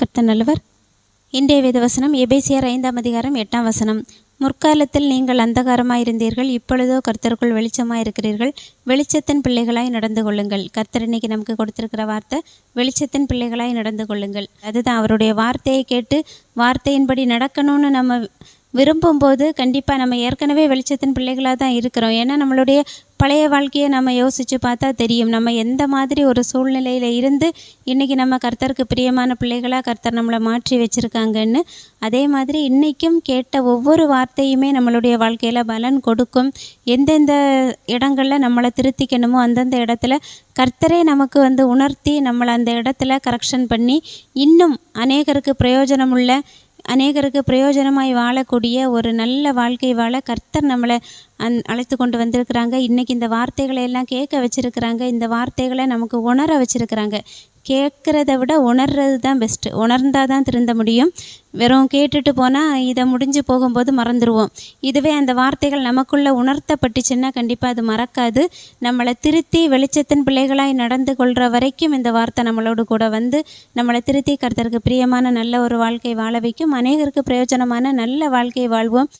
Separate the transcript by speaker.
Speaker 1: கர்த்த நல்லவர். இன்றைய வேதவசனம் எபேசியர் ஐந்தாம் அதிகாரம் எட்டாம் வசனம். முற்காலத்தில் நீங்கள் அந்தகாரமாயிருந்தீர்கள் இப்பொழுதோ கர்த்தருக்குள் வெளிச்சமாயிருக்கிறீர்கள். வெளிச்சத்தின் பிள்ளைகளாய் நடந்து கொள்ளுங்கள். கர்த்தர் இன்னைக்கு நமக்கு கொடுத்திருக்கிற வார்த்தை வெளிச்சத்தின் பிள்ளைகளாய் நடந்து கொள்ளுங்கள். அதுதான் அவருடைய வார்த்தையை கேட்டு வார்த்தையின்படி நடக்கணும்னு நம்ம விரும்பும்போது கண்டிப்பாக நம்ம ஏற்கனவே வெளிச்சத்தின் பிள்ளைகளாக தான் இருக்கிறோம். ஏன்னா நம்மளுடைய பழைய வாழ்க்கையை நம்ம யோசித்து பார்த்தா தெரியும். நம்ம எந்த மாதிரி ஒரு சூழ்நிலையில் இருந்து இன்றைக்கி நம்ம கர்த்தருக்கு பிரியமான பிள்ளைகளாக கர்த்தர் நம்மளை மாற்றி வச்சுருக்காங்கன்னு அதே மாதிரி இன்றைக்கும் கேட்ட ஒவ்வொரு வார்த்தையுமே நம்மளுடைய வாழ்க்கையில் பலன் கொடுக்கும். எந்தெந்த இடங்களில் நம்மளை திருத்திக்கணுமோ அந்தந்த இடத்துல கர்த்தரே நமக்கு வந்து உணர்த்தி நம்மளை அந்த இடத்துல கரெக்ஷன் பண்ணி இன்னும் அநேகருக்கு பிரயோஜனமுள்ள அநேகருக்கு பிரயோஜனமாய் வாழக்கூடிய ஒரு நல்ல வாழ்க்கை வாழ கர்த்தர் நம்மளை அந் அழைத்து கொண்டு வந்திருக்கிறாங்க. இன்றைக்கி இந்த வார்த்தைகளை எல்லாம் கேட்க வச்சுருக்கிறாங்க. இந்த வார்த்தைகளை நமக்கு உணர வச்சுருக்கிறாங்க. கேட்குறத விட உணர்றது தான் பெஸ்ட்டு உணர்ந்தால் தான் திருந்த முடியும். வெறும் கேட்டுட்டு போனால் இதை முடிஞ்சு போகும்போது மறந்துடுவோம் இதுவே அந்த வார்த்தைகள் நமக்குள்ளே உணர்த்தப்பட்டுச்சுன்னா கண்டிப்பாக அது மறக்காது. நம்மளை திருத்தி வெளிச்சத்தின் பிள்ளைகளாய் நடந்து கொள்கிற வரைக்கும் இந்த வார்த்தை நம்மளோடு கூட வந்து நம்மளை திருத்தி கருத்தருக்கு பிரியமான நல்ல ஒரு வாழ்க்கை வாழ வைக்கும். அநேகருக்கு பிரயோஜனமான நல்ல வாழ்க்கை வாழ்வோம்.